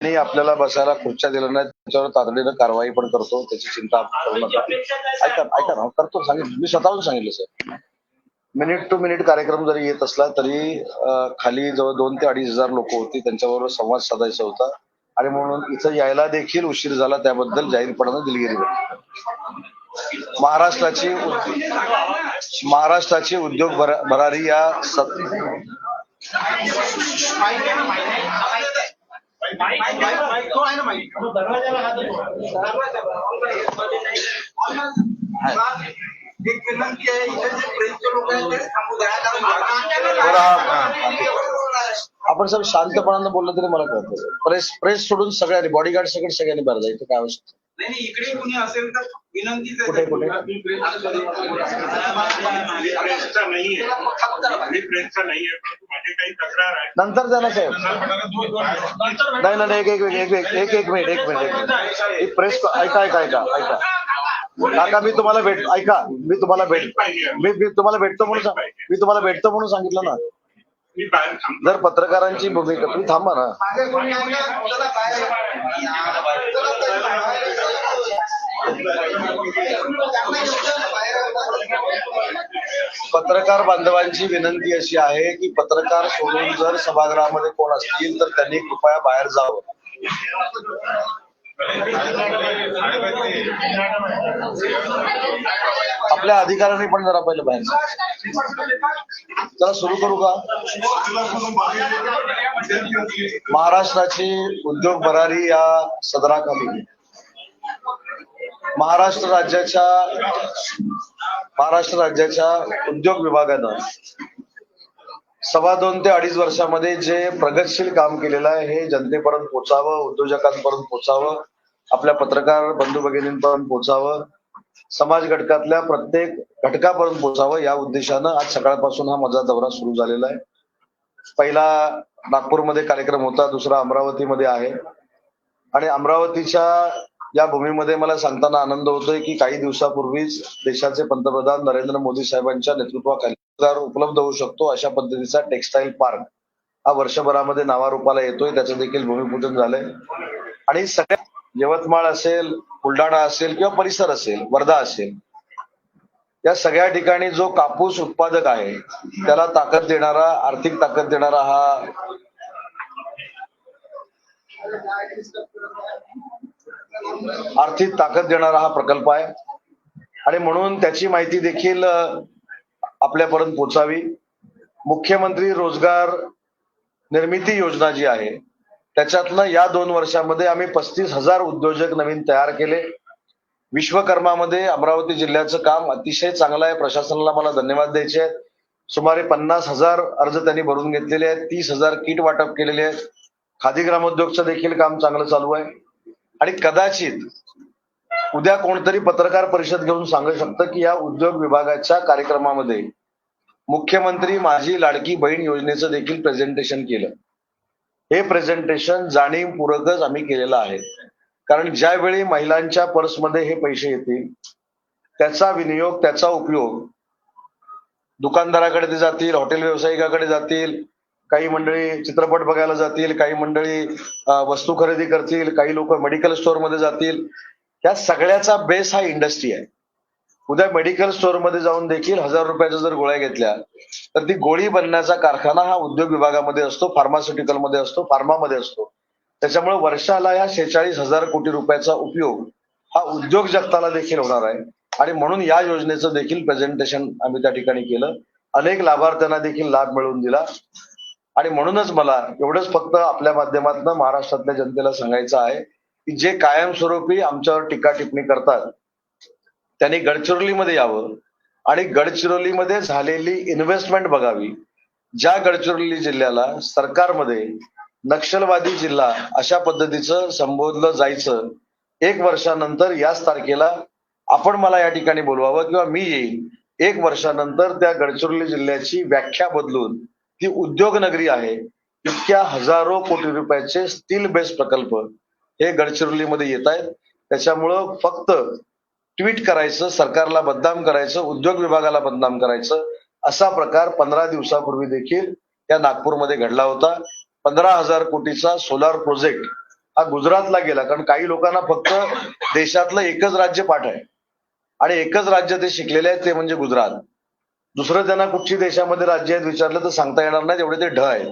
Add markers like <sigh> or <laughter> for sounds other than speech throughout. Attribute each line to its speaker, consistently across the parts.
Speaker 1: त्यांनी आपल्याला बसायला खुर्च्या दिल्या नाही त्याच्यावर तातडीनं कारवाई पण करतो. त्याची चिंता करू नका. ऐका ऐका ना. करतो सांगितलं. मी स्वतःहून सांगितलं सर. मिनिट टू मिनिट कार्यक्रम जरी येत असला तरी खाली जवळ दोन ते अडीच हजार लोक होती. त्यांच्याबरोबर संवाद साधायचा होता. आणि म्हणून इथं यायला देखील उशीर झाला. त्याबद्दल जाहीरपणानं दिलगिरी व्यक्त महाराष्ट्राची महाराष्ट्राची उद्योग भरारी या सत
Speaker 2: एक विनंती आहे इथे जे प्रेसचे लोक आहेत ते थांबू द्या कारण
Speaker 1: बरं, हा, हा. आपण सर शांतपणानं बोललं तरी मला कळतं. प्रेस प्रेस सोडून सगळ्यांनी बॉडीगार्ड सगळे सगळ्यांनी भर जायचं काय आवश्यक
Speaker 2: नाही नाही, इकडे कोणी असेल तर विनंती
Speaker 1: कुठे कुठे
Speaker 3: प्रेसचा नाहीये प्रेसचा नाहीये
Speaker 1: नंतर ना साहेब नाही नाही एक एक एक एक एक एक मिनिट एक मिनिट एक मिनिट. प्रेस ऐका ऐका ऐका ऐका. काका मी तुम्हाला भेट ऐका मी तुम्हाला भेट मी मी तुम्हाला भेटतो म्हणून सांग मी तुम्हाला भेटतो म्हणून सांगितलं ना. जर पत्रकारांची भूमिका तुम्ही थांबा ना. पत्रकार बांधवांची विनंती अशी आहे की पत्रकार सोडून जर सभागृहामध्ये कोण असतील तर त्यांनी कृपया बाहेर जावं. आपल्या अधिकाऱ्यांनी पण जरा पहिले बाहेर चला सुरू करू का? महाराष्ट्राची उद्योग भरारी या सदराखाली. महाराष्ट्र राज्याच्या महाराष्ट्र राज्याच्या उद्योग विभागानं सव्वा दोन ते अडीच वर्षामध्ये जे प्रगतशील काम केलेलं आहे हे जनतेपर्यंत पोचावं उद्योजकांपर्यंत पोचावं आपल्या पत्रकार बंधू भगिनींपर्यंत पोचावं समाज घटकातल्या प्रत्येक घटकापर्यंत पोचावं या उद्देशानं आज सकाळपासून हा माझा दौरा सुरू झालेला आहे. पहिला नागपूरमध्ये कार्यक्रम होता दुसरा अमरावतीमध्ये आहे. आणि अमरावतीच्या या भूमीमध्ये मला सांगताना आनंद होतोय की काही दिवसापूर्वीच देशाचे पंतप्रधान नरेंद्र मोदी साहेबांच्या नेतृत्वाखाली उपलब्ध होऊ शकतो अशा पद्धतीचा टेक्सटाईल पार्क हा वर्षभरामध्ये नावारूपाला येतोय. त्याचं देखील भूमिपूजन झालंय. आणि सगळ्या यवतमाळ असेल बुलढाणा असेल किंवा परिसर असेल वर्धा असेल या सगळ्या ठिकाणी जो कापूस उत्पादक आहे त्याला ताकद देणारा आर्थिक ताकद देणारा हा आर्थिक ताकद देणारा हा प्रकल्प आहे. आणि म्हणून त्याची माहिती देखील आपल्यापर्यंत पोचावी मुख्यमंत्री रोजगार निर्मिती योजना जी आहे त्याच्यातनं या दोन वर्षामध्ये आम्ही पस्तीस हजार उद्योजक नवीन तयार केले. विश्वकर्मामध्ये अमरावती जिल्ह्याचं काम अतिशय चांगलं आहे. प्रशासनाला मला धन्यवाद द्यायचे आहेत. सुमारे पन्नास हजार अर्ज त्यांनी भरून घेतलेले आहेत. तीस हजार किट वाटप केलेले आहेत. खादी ग्रामोद्योगचं देखील काम चांगलं चालू आहे. आणि कदाचित उद्या कोणतरी पत्रकार परिषद घेऊन सांगू शकतं की या उद्योग विभागाच्या कार्यक्रमामध्ये मुख्यमंत्री माझी लाडकी बहीण योजनेचं देखील प्रेझेंटेशन केलं. हे प्रेझेंटेशन जाणीवपूर्वकच आम्ही केलेलं आहे. कारण ज्यावेळी महिलांच्या पर्समध्ये हे पैसे येतील त्याचा विनियोग त्याचा उपयोग दुकानदाराकडे ते जातील हॉटेल व्यावसायिकाकडे जातील काही मंडळी चित्रपट बघायला जातील काही मंडळी वस्तू खरेदी करतील काही लोक मेडिकल स्टोअरमध्ये जातील. या सगळ्याचा बेस हा इंडस्ट्री आहे. उद्या मेडिकल स्टोअरमध्ये जाऊन देखील हजार रुपयाच्या जर गोळ्या घेतल्या तर ती गोळी बनण्याचा कारखाना हा उद्योग विभागामध्ये असतो फार्मास्युटिकलमध्ये असतो फार्मामध्ये असतो. त्याच्यामुळे वर्षाला या शेहेचाळीस हजार कोटी रुपयाचा उपयोग हा उद्योग जगताला देखील होणार आहे. आणि म्हणून या योजनेचं देखील प्रेझेंटेशन आम्ही त्या ठिकाणी केलं. अनेक लाभार्थ्यांना देखील लाभ मिळवून दिला. आणि म्हणूनच मला एवढंच फक्त आपल्या माध्यमातून महाराष्ट्रातल्या जनतेला सांगायचं आहे की जे कायमस्वरूपी आमच्यावर टीका टिप्पणी करतात त्यांनी गडचिरोलीमध्ये यावं आणि गडचिरोलीमध्ये झालेली इन्व्हेस्टमेंट बघावी. ज्या गडचिरोली जिल्ह्याला सरकारमध्ये नक्षलवादी जिल्हा अशा पद्धतीचं संबोधलं जायचं एक वर्षानंतर याच तारखेला आपण मला या ठिकाणी बोलवावं किंवा मी येईन एक वर्षानंतर त्या गडचिरोली जिल्ह्याची व्याख्या बदलून ती उद्योगनगरी आहे. इतक्या हजारो कोटी रुपयाचे स्टील बेस्ड प्रकल्प हे गडचिरोलीमध्ये येत आहेत. त्याच्यामुळं फक्त ट्विट करायचं सरकारला बदनाम करायचं उद्योग विभागाला बदनाम करायचं असा प्रकार पंधरा दिवसापूर्वी देखील या नागपूरमध्ये घडला होता. पंधरा हजार कोटीचा सोलार प्रोजेक्ट हा गुजरातला गेला कारण काही लोकांना फक्त देशातलं एकच राज्य पाठ आहे. आणि एकच राज्य ते शिकलेले आहेत ते म्हणजे गुजरात. दुसरं त्यांना कुठची देशामध्ये राज्य आहेत विचारलं तर सांगता येणार नाही एवढे ते ढ आहेत.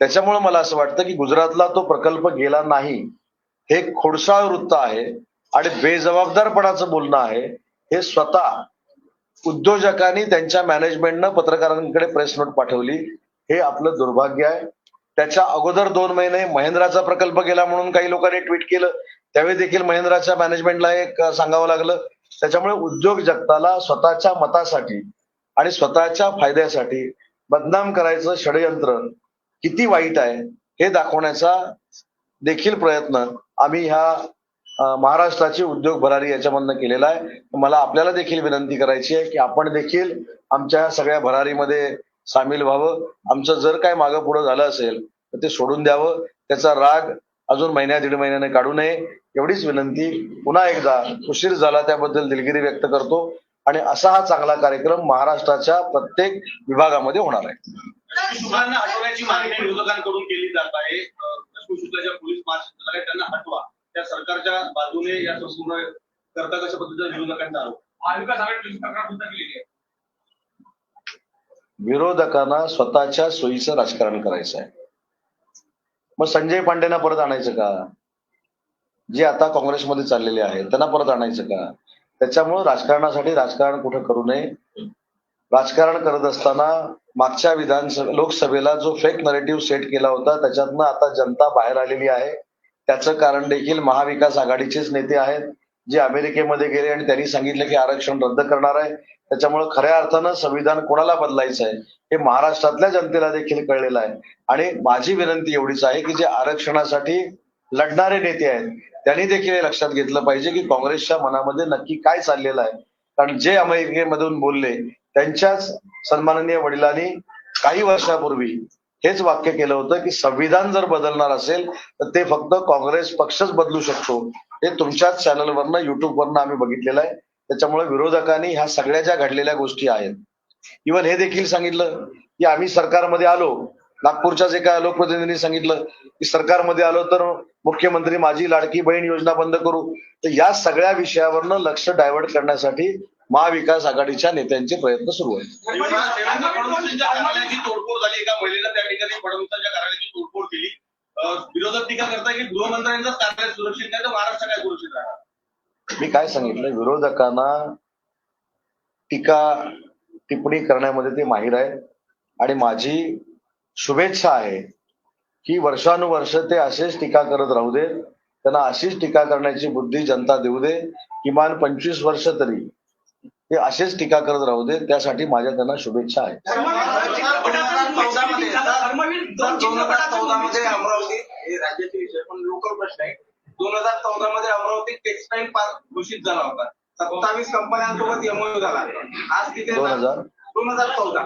Speaker 1: त्याच्यामुळे मला असं वाटतं की गुजरातला तो प्रकल्प गेला नाही हे खोडसाळ वृत्त आहे आणि बेजबाबदारपणाचं बोलणं आहे हे स्वतः उद्योजकांनी त्यांच्या मॅनेजमेंटनं पत्रकारांकडे प्रेस नोट पाठवली हे आपलं दुर्भाग्य आहे. त्याच्या अगोदर दोन महिने महेंद्राचा प्रकल्प गेला म्हणून काही लोकांनी ट्विट केलं त्यावेळी देखील महेंद्राच्या मॅनेजमेंटला एक सांगावं लागलं. त्याच्यामुळे उद्योग जगताला स्वतःच्या मतासाठी आणि स्वतःच्या फायद्यासाठी बदनाम करायचं षडयंत्र किती वाईट आहे हे दाखवण्याचा देखील प्रयत्न आम्ही ह्या महाराष्ट्राची उद्योग भरारी याच्यामधनं केलेला आहे. मला आपल्याला देखील विनंती करायची आहे की आपण देखील आमच्या ह्या सगळ्या भरारीमध्ये सामील व्हावं. आमचं जर काय मागं पुढं झालं असेल तर ते सोडून द्यावं. त्याचा राग अजून महिन्या दीड महिन्याने काढू नये. एवढीच विनंती. पुन्हा एकदा उशीर झाला त्याबद्दल दिलगिरी व्यक्त करतो. आणि असा हा चांगला कार्यक्रम महाराष्ट्राच्या प्रत्येक विभागामध्ये होणार आहे.
Speaker 2: शुक्लांना हटवण्याची मागणी विरोधकांकडून केली जात आहे. पोलीस त्यांना हटवा. त्या सरकारच्या बाजूने या संपूर्ण करता कशा पद्धतीचा विरोधकांचा आरोप महाविकास आघाडी तक्रार सुद्धा केलेली आहे.
Speaker 1: विरोधकांना स्वतःच्या सोयीचं राजकारण करायचं आहे. मग संजय पांडेना परत आणायचं का? जे आता काँग्रेसमध्ये चाललेले आहेत त्यांना परत आणायचं का? त्याच्यामुळं राजकारणासाठी राजकारण कुठं करू नये. राजकारण करत असताना मागच्या विधानसभा लोकसभेला जो फेक नरेटिव्ह सेट केला होता त्याच्यातनं आता जनता बाहेर आलेली आहे. त्याचं कारण देखील महाविकास आघाडीचेच नेते आहेत जे अमेरिकेमध्ये गेले आणि त्यांनी सांगितलं की आरक्षण रद्द करणार आहे. त्याच्यामुळे खऱ्या अर्थानं संविधान कोणाला बदलायचं आहे हे महाराष्ट्रातल्या जनतेला देखील कळलेलं आहे. आणि माझी विनंती एवढीच आहे की जे आरक्षणासाठी लढणारे नेते आहेत त्यांनी देखील हे लक्षात घेतलं पाहिजे की काँग्रेसच्या मनामध्ये नक्की काय चाललेलं आहे. कारण जे अमेरिकेमधून बोलले त्यांच्याच सन्माननीय वडिलांनी काही वर्षापूर्वी हेच वाक्य केलं होतं की संविधान जर बदलणार असेल तर ते फक्त काँग्रेस पक्षच बदलू शकतो. हे तुमच्याच चॅनलवरनं युट्यूबवरनं आम्ही बघितलेलं आहे. त्याच्यामुळे विरोधकांनी ह्या सगळ्या ज्या घडलेल्या गोष्टी आहेत इव्हन हे देखील सांगितलं की आम्ही सरकारमध्ये आलो नागपूरच्याच एका लोकप्रतिनिधींनी सांगितलं की सरकारमध्ये आलो तर मुख्यमंत्री माझी लाडकी बहीण योजना बंद करू. तर या सगळ्या विषयावरनं लक्ष डायव्हर्ट करण्यासाठी महाविकास आघाडीच्या नेत्यांचे प्रयत्न सुरू आहेत.
Speaker 2: विरोधक टीका करताय की सुरक्षित नाही तर महाराष्ट्र काय सुरक्षित राहणार
Speaker 1: मी काय सांगितलं? विरोधकांना टीका टिप्पणी करण्यामध्ये ते माहीर आहे आणि माझी शुभेच्छा आहे की वर्षानुवर्ष ते असेच टीका करत राहू दे त्यांना अशीच टीका करण्याची बुद्धी जनता देऊ दे किमान पंचवीस वर्ष तरी ते असेच टीका करत राहू दे त्यासाठी माझ्या त्यांना शुभेच्छा आहेत.
Speaker 2: दोन हजार चौदा मध्ये अमरावती आहे दोन हजार चौदा मध्ये अमरावती टेक्सटाईल पार्क घोषित झाला होता सत्तावीस कंपन्यांसोबत एमओयू झाला आज तिथे
Speaker 1: दोन हजार
Speaker 2: दोन हजार चौदा.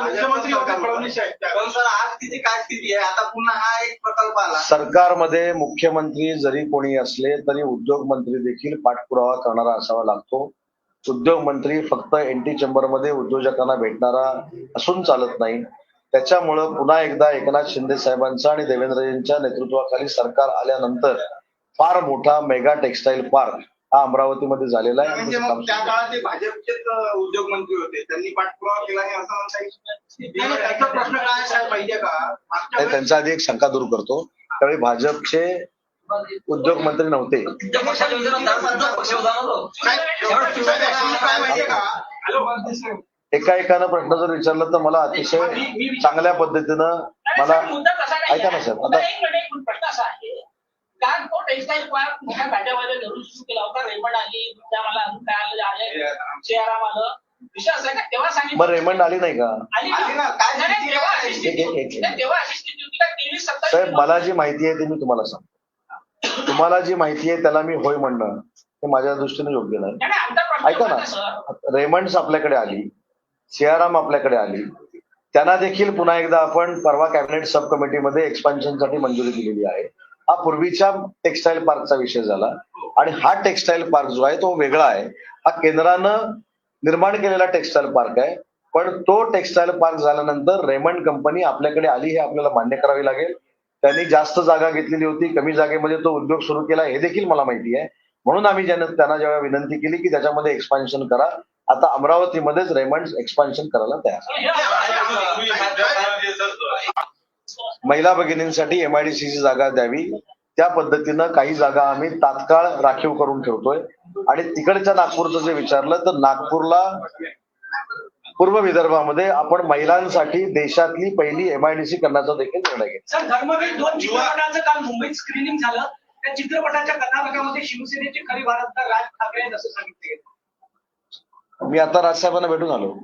Speaker 2: मुख्यमंत्री होते फडणवीस साहेब. पण सर आज तिथे काय स्थिती आहे? आता पुन्हा हा एक प्रकल्प आला.
Speaker 1: सरकारमध्ये मुख्यमंत्री जरी कोणी असले तरी उद्योग मंत्री देखील पाठपुरावा करणारा असावा लागतो. उद्योग मंत्री फक्त एनटी चेंबरमध्ये उद्योजकांना भेटणारा असून चालत नाही. त्याच्यामुळं पुन्हा एकदा एकनाथ शिंदे साहेबांचा आणि देवेंद्रजींच्या नेतृत्वाखाली सरकार आल्यानंतर फार मोठा मेगा टेक्सटाईल पार्क हा अमरावतीमध्ये झालेला आहे.
Speaker 2: म्हणजे मग त्या काळात ते भाजपचेच उद्योग मंत्री होते. त्यांनी पाठपुरावा केला नाही असं म्हणता येईल. नाही, त्याचा प्रश्न काय साहेब? माहितीये का? मागच्या
Speaker 1: हे
Speaker 2: वेळेस
Speaker 1: त्यांचा आधी एक शंका दूर करतो. त्यावेळी भाजपचे उद्योग मंत्री नव्हते.
Speaker 2: काय काय माहितीये का
Speaker 1: एका एकानं प्रश्न जर विचारला तर मला अतिशय चांगल्या पद्धतीनं मला ऐका ना साहेब आता
Speaker 4: एक मिनिट एक मिनिट प्रश्न असा आहे. कारण तो टेक्सटाईल पार्क मोठ्या धरून सुरू केला होता रेमंड आली त्या मला अजून काय आलं आले. शेअराम आलं. विषय असा आहे का? तेव्हा सांगितलं
Speaker 1: रेमंड आली नाही का?
Speaker 4: आली
Speaker 2: ना, काय
Speaker 4: नाही, तेव्हा
Speaker 2: आहे?
Speaker 4: अशी स्थिती
Speaker 1: एक- एक- एक-
Speaker 4: होती. नाही, तेव्हा अशी स्थिती होती का? तेवीस सत्तावीस
Speaker 1: साहेब मला जी माहिती आहे ती मी तुम्हाला सांगतो. तुम्हाला जी माहिती आहे त्याला मी होय म्हणणं. हे माझ्या दृष्टीने योग्य नाही. ऐका. ना. रेमंड्स आपल्याकडे आली. सियाराम आपल्याकडे आली. त्यांना देखील पुन्हा एकदा आपण परवा कॅबिनेट सब कमिटीमध्ये एक्सपान्शनसाठी मंजुरी दिलेली आहे. हा पूर्वीच्या टेक्सटाईल पार्कचा विषय झाला. आणि हा टेक्सटाईल पार्क जो आहे तो वेगळा आहे. हा केंद्रानं निर्माण केलेला टेक्सटाईल पार्क आहे. पण तो टेक्सटाईल पार्क झाल्यानंतर रेमंड कंपनी आपल्याकडे आली हे आपल्याला मान्य करावी लागेल. त्यांनी जास्त जागा घेतलेली होती. कमी जागेमध्ये तो उद्योग सुरू केला हे देखील मला माहिती आहे. म्हणून आम्ही ज्यांना त्यांना जेव्हा विनंती केली की त्याच्यामध्ये एक्सपान्शन करा. आता अमरावतीमध्येच रेमंड एक्सपान्शन करायला तयार <laughs> महिला भगिनींसाठी एमआयडीसीची जागा द्यावी. त्या पद्धतीनं काही जागा आम्ही तात्काळ राखीव करून ठेवतोय. आणि तिकडच्या नागपूरचं जे विचारलं तर नागपूरला पूर्व विदर्भामध्ये आपण महिलांसाठी देशातली पहिली एमआयडीसी करण्याचा देखील निर्णय घेतला.
Speaker 5: सर धर्मवीर दोन चित्रपटांचं काल मुंबईत स्क्रीनिंग झालं. त्या चित्रपटाच्या कथानकामध्ये शिवसेनेचे खरे भारतदार राज ठाकरे असं सांगितलं
Speaker 1: मी आता राजसाहेबांना भेटून आलो.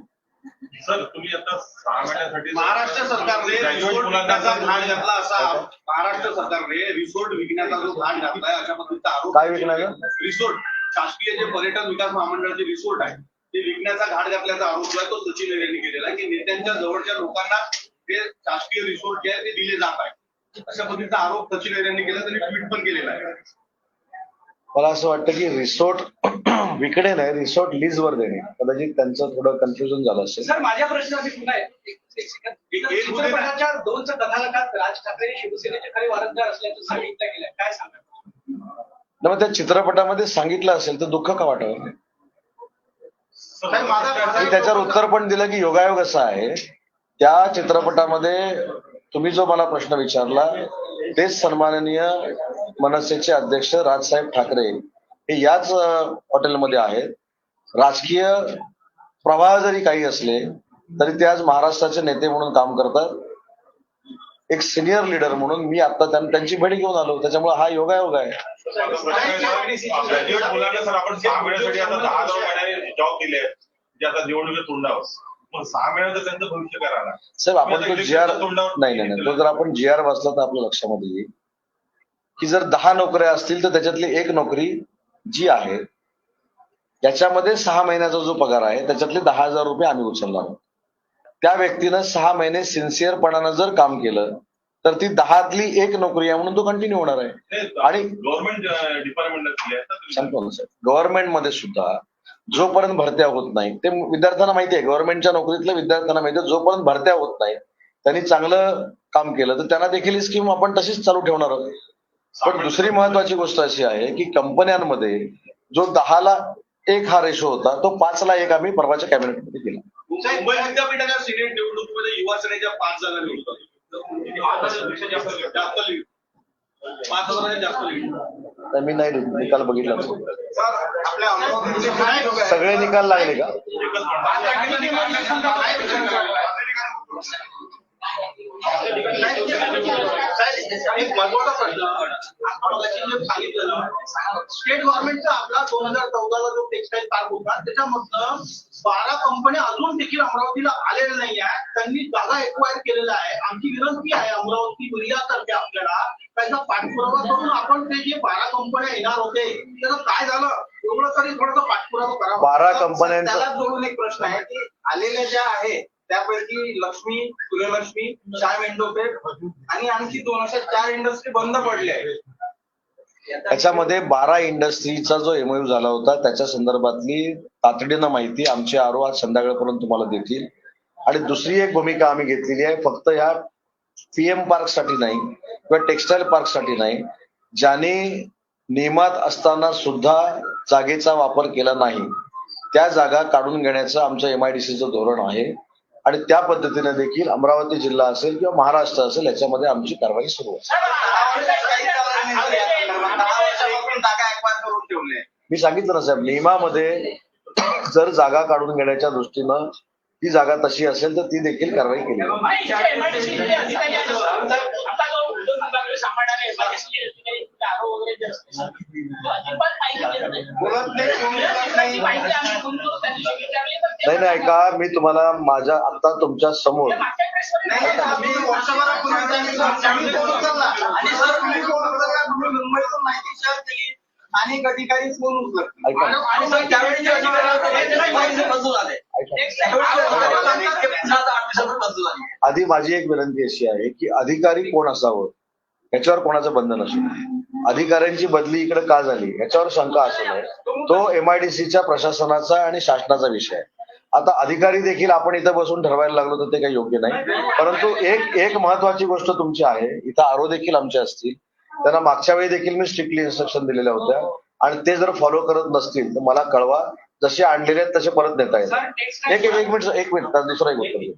Speaker 3: सर तुम्ही आता सहा महिन्यासाठी
Speaker 2: महाराष्ट्र सरकारने रिसोर्ट विकण्याचा घाट घातला असा. महाराष्ट्र सरकारने रिसोर्ट विकण्याचा जो घाट घातलाय अशा पद्धतीचा आरोप
Speaker 1: काय विकण्याचा?
Speaker 2: रिसोर्ट. शासकीय जे पर्यटन विकास महामंडळाचे रिसोर्ट आहे ते विकण्याचा घाट घातल्याचा आरोप जो आहे तो सचिन रेड्डी यांनी केलेला आहे की नेत्यांच्या जवळच्या लोकांना ते शासकीय रिसोर्ट जे आहे ते दिले जात आहे. अशा पद्धतीचा आरोप सचिन यांनी केला त्यांनी ट्विट पण केलेला आहे.
Speaker 1: मला असं वाटतं की रिसोर्ट <clears throat> विकणे नाही रिसोर्ट लीजवर देणे. कदाचित त्यांचं थोडं कन्फ्युजन झालं असेल.
Speaker 5: सर माझ्या प्रश्नासाठी पुन्हा चित्रपटाच्या कथानकात राज ठाकरे शिवसेनेचे खरे भारतदार असल्याचं सांगितलं गेलं काय सांगा
Speaker 1: त्या चित्रपटामध्ये सांगितलं असेल तर दुःख का वाटावं मी त्याच्यावर उत्तर पण दिलं की योगायोग असा आहे. त्या चित्रपटामध्ये तुम्ही जो मला प्रश्न विचारला तेच सन्माननीय मनसेचे अध्यक्ष राजसाहेब ठाकरे हे याच हॉटेलमध्ये आहेत. राजकीय प्रवाह जरी काही असले तरी ते आज महाराष्ट्राचे नेते म्हणून काम करतात. एक सिनियर लीडर म्हणून मी आता त्यां- त्यांची भेट घेऊन आलो. त्याच्यामुळे हा योगायोग आहे.
Speaker 3: सर आपण सहा महिन्यासाठी आता दहा हजार महिन्याने जॉब दिले. आहेत जे आता निवडणुकीत तोंडावर. मग सहा महिन्याचं त्यांचं भविष्य काय राहणार?
Speaker 1: साहेब आपण तो जी आर नाही नाही नाही. तो जर आपण जी आर वाचला तर आपल्या लक्षामध्ये येईल. की जर दहा नोकऱ्या असतील तर त्याच्यातली एक नोकरी जी आहे त्याच्यामध्ये सहा महिन्याचा जो पगार आहे त्याच्यातले दहा हजार रुपये आम्ही उचलणार आहोत. त्या व्यक्तीनं सहा महिने सिन्सिअरपणानं जर काम केलं तर ती दहातली एक नोकरी आहे म्हणून तो कंटिन्यू होणार आहे. आणि-
Speaker 3: गव्हर्नमेंट तुम्ही.
Speaker 1: सांगतो ना साहेब गव्हर्नमेंटमध्ये सुद्धा जोपर्यंत भरत्या होत नाही ते विद्यार्थ्यांना माहिती आहे गव्हर्नमेंटच्या नोकरीतल्या विद्यार्थ्यांना माहिती आहे जोपर्यंत भरत्या होत नाही त्यांनी चांगलं काम केलं तर त्यांना देखील ही स्कीम आपण तशीच चालू ठेवणार आहोत. पण दुसरी महत्वाची गोष्ट अशी आहे की कंपन्यांमध्ये जो दहाला एक हा रेशो होता तो पाचला एक आम्ही परवाच्या कॅबिनेटमध्ये केला.
Speaker 2: मुंबई विद्यापीठाच्या सिनेट निवडणुकीमध्ये युवा सेनेच्या पाच जागा पाच
Speaker 1: मी नाही निकाल बघितला सगळे निकाल लागले का?
Speaker 2: एक महत्त्वाचा प्रश्न आपण मगाशी जे सांगितलं ना, स्टेट गव्हर्नमेंटचा आपला दोन हजार चौदाला जो टेक्सटाईल पार्क होता त्याच्यामधनं बारा कंपन्या अजून देखील अमरावतीला आलेल्या नाही आहेत त्यांनी जागा एक्वायर केलेल्या आहे. आमची विनंती आहे अमरावती मीडियातर्फे आपल्याला त्यांचा पाठपुरावा करून आपण ते जे बारा कंपन्या येणार होते त्याचं काय झालं? एवढं तरी थोडासा पाठपुरावा करावा.
Speaker 1: बारा कंपन्यांचा-
Speaker 6: त्याला जोडून एक प्रश्न आहे की आलेल्या ज्या आहे त्यापैकी लक्ष्मी सूर्यलक्ष्मी शाम इंडोपेट आणि आणखी दोन अशा चार इंडस्ट्री बंद पडल्या आहेत.
Speaker 1: त्याच्यामध्ये बारा इंडस्ट्रीचा जो एमओयू झाला होता त्याच्या संदर्भातली तातडीनं माहिती आमचे आरो आज संध्याकाळपर्यंत तुम्हाला देतील. आणि दुसरी एक भूमिका आम्ही घेतलेली आहे फक्त ह्या पीएम पार्कसाठी नाही किंवा टेक्सटाईल पार्कसाठी नाही ज्याने नियमात असताना सुद्धा जागेचा वापर केला नाही त्या जागा काढून घेण्याचं आमचं एमआयडीसीचं धोरण आहे. आणि त्या पद्धतीने देखील अमरावती जिल्हा असेल किंवा महाराष्ट्र असेल याच्यामध्ये आमची कारवाई सुरू आहे मी सांगितलं ना साहेब नियमामध्ये जर जागा काढून घेण्याच्या दृष्टीनं ती जागा तशी असेल तर ती देखील कारवाई केली
Speaker 6: बोलत नाही, नाही.
Speaker 1: नाही ऐका मी तुम्हाला माझ्या आता
Speaker 6: तुमच्यासमोर. अनेक अधिकारी फोन
Speaker 1: आधी माझी एक विनंती अशी आहे की अधिकारी कोण असावं याच्यावर कोणाचं बंधन असू नये. अधिकाऱ्यांची बदली इकडे का झाली याच्यावर शंका असू नये. तो एमआयडीसीच्या प्रशासनाचा आणि शासनाचा विषय आहे. आता अधिकारी देखील आपण इथं बसून ठरवायला लागलो तर ते काही योग्य नाही. परंतु एक एक महत्वाची गोष्ट तुमची आहे इथं आरो देखील आमचे असतील. त्यांना मागच्या वेळी देखील मी स्ट्रिक्टली इन्स्ट्रक्शन दिलेल्या होत्या. आणि ते जर फॉलो करत नसतील तर मला कळवा जसे आणलेले आहेत तसे परत देता
Speaker 5: येत
Speaker 1: एक एक मिनिट एक मिनिट दुसरा एक उत्तर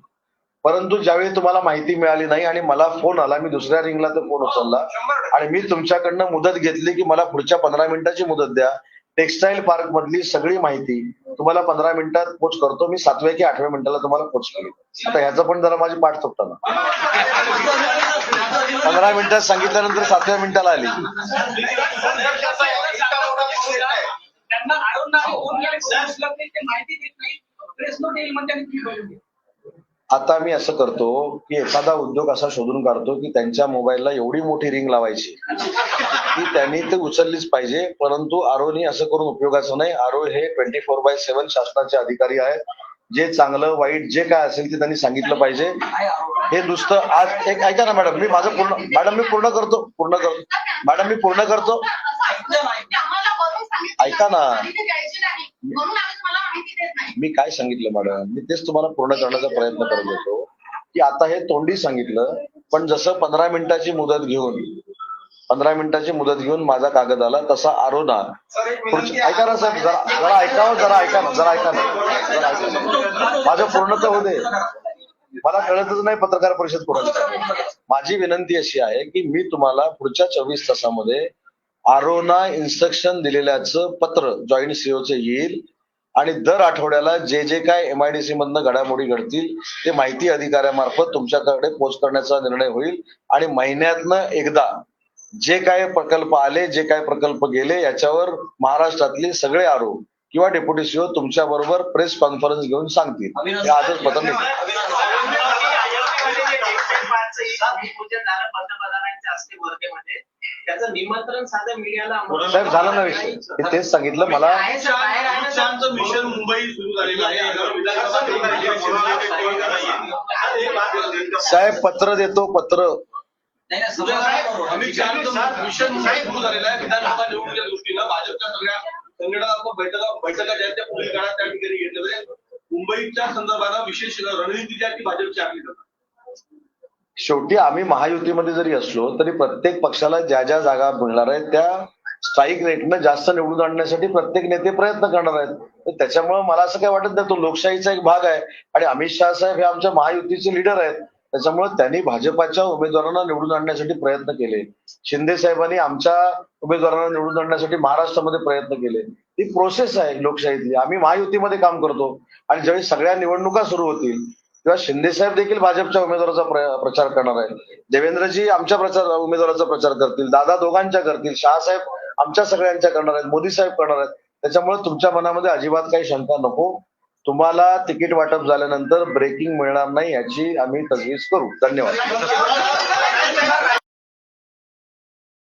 Speaker 1: परंतु ज्यावेळी तुम्हाला माहिती मिळाली नाही आणि मला फोन आला मी दुसऱ्या रिंगला तो फोन उचलला. आणि मी तुमच्याकडनं मुदत घेतली की मला पुढच्या पंधरा मिनिटाची मुदत द्या. टेक्सटाईल पार्क मधली सगळी माहिती तुम्हाला पंधरा मिनिटात पोच करतो. मी सातव्या की आठव्या मिनिटाला तुम्हाला पोच केली आता ह्याचं पण जरा माझी पाठ चुकताना पंधरा मिनिटात सांगितल्यानंतर सातव्या मिनिटाला आली.
Speaker 5: त्यांना माहिती देत नाही.
Speaker 1: आता मी असं करतो की एखादा उद्योग असा शोधून काढतो की त्यांच्या मोबाईलला एवढी मोठी रिंग लावायची की त्यांनी ते उचललीच पाहिजे. परंतु आरोनी असं करून उपयोगाचं नाही. आरो हे ट्वेंटी फोर बाय सेव्हन शासनाचे अधिकारी आहेत. जे चांगलं वाईट जे काय असेल ते त्यांनी सांगितलं पाहिजे. हे नुसतं आज एक ऐका ना मॅडम मी माझं पूर्ण मॅडम मी पूर्ण करतो पूर्ण करतो. मॅडम मी पूर्ण करतो. ऐका ना. मी काय सांगितलं मॅडम? मी तेच तुम्हाला पूर्ण करण्याचा प्रयत्न करत होतो की आता हे तोंडी सांगितलं पण जसं पंधरा मिनिटाची मुदत घेऊन पंधरा मिनिटाची मुदत घेऊन माझा कागद आला तसा आरोना. ऐका ना साहेब जरा जरा ऐकावं जरा ऐका ना जरा ऐका ना जरा ऐका ना. माझं पूर्ण तर होऊ दे. मला कळतच नाही पत्रकार परिषद कोणाची. माझी विनंती अशी आहे की मी तुम्हाला पुढच्या चोवीस तासामध्ये आरोना इन्स्ट्रक्शन दिलेल्याचं पत्र जॉईंट सीओचं येईल. आणि दर आठवड्याला जे जे काय एमआयडीसी मधनं घडामोडी घडतील ते माहिती अधिकाऱ्यामार्फत तुमच्याकडे पोच करण्याचा निर्णय होईल. आणि महिन्यातनं एकदा जे काय प्रकल्प आले जे काय प्रकल्प गेले याच्यावर महाराष्ट्रातले सगळे आरोप किंवा डेप्युटी सीओ तुमच्या बरोबर प्रेस कॉन्फरन्स घेऊन सांगतील. आजच पत्र साहेब झालं ना विषय. तेच सांगितलं मला.
Speaker 2: मिशन मुंबई सुरू झालेलं आहे.
Speaker 1: साहेब पत्र देतो पत्र.
Speaker 2: अमित शहाचं मिशन मुंबई सुरू झालेलं आहे. विधानसभा निवडणुकीच्या दृष्टीनं भाजपच्या सगळ्या संघटनात्मक बैठका बैठका ज्या आहेत त्या पुढील काळात त्या ठिकाणी घेतल्या जाईल. मुंबईच्या संदर्भात विशेष रणनीती जी आहे ती भाजपची आखली जातात
Speaker 1: शेवटी आम्ही महायुतीमध्ये जरी असलो तरी प्रत्येक पक्षाला ज्या ज्या जागा मिळणार आहेत त्या स्ट्राईक रेटनं जास्त निवडून आणण्यासाठी प्रत्येक नेते प्रयत्न करणार आहेत. तर त्याच्यामुळे मला असं काय वाटत नाही तो लोकशाहीचा एक भाग आहे. आणि अमित शहा साहेब हे आमच्या महायुतीचे लीडर आहेत. त्याच्यामुळे त्यांनी भाजपाच्या उमेदवारांना निवडून आणण्यासाठी प्रयत्न केले. शिंदे साहेबांनी आमच्या उमेदवारांना निवडून आणण्यासाठी महाराष्ट्रामध्ये प्रयत्न केले. ही प्रोसेस आहे लोकशाहीतली. आम्ही महायुतीमध्ये काम करतो. आणि ज्यावेळी सगळ्या निवडणुका सुरू होतील किंवा शिंदे साहेब देखील भाजपच्या उमेदवाराचा प्रचार करणार आहेत. देवेंद्रजी आमच्या प्रचार उमेदवाराचा प्रचार करतील. दादा दोघांच्या करतील. शहासाहेब आमच्या सगळ्यांच्या करणार आहेत. मोदी साहेब करणार आहेत. त्याच्यामुळे तुमच्या मनामध्ये अजिबात काही शंका नको. तुम्हाला तिकीट वाटप झाल्यानंतर ब्रेकिंग मिळणार नाही याची आम्ही तजवीज करू. धन्यवाद.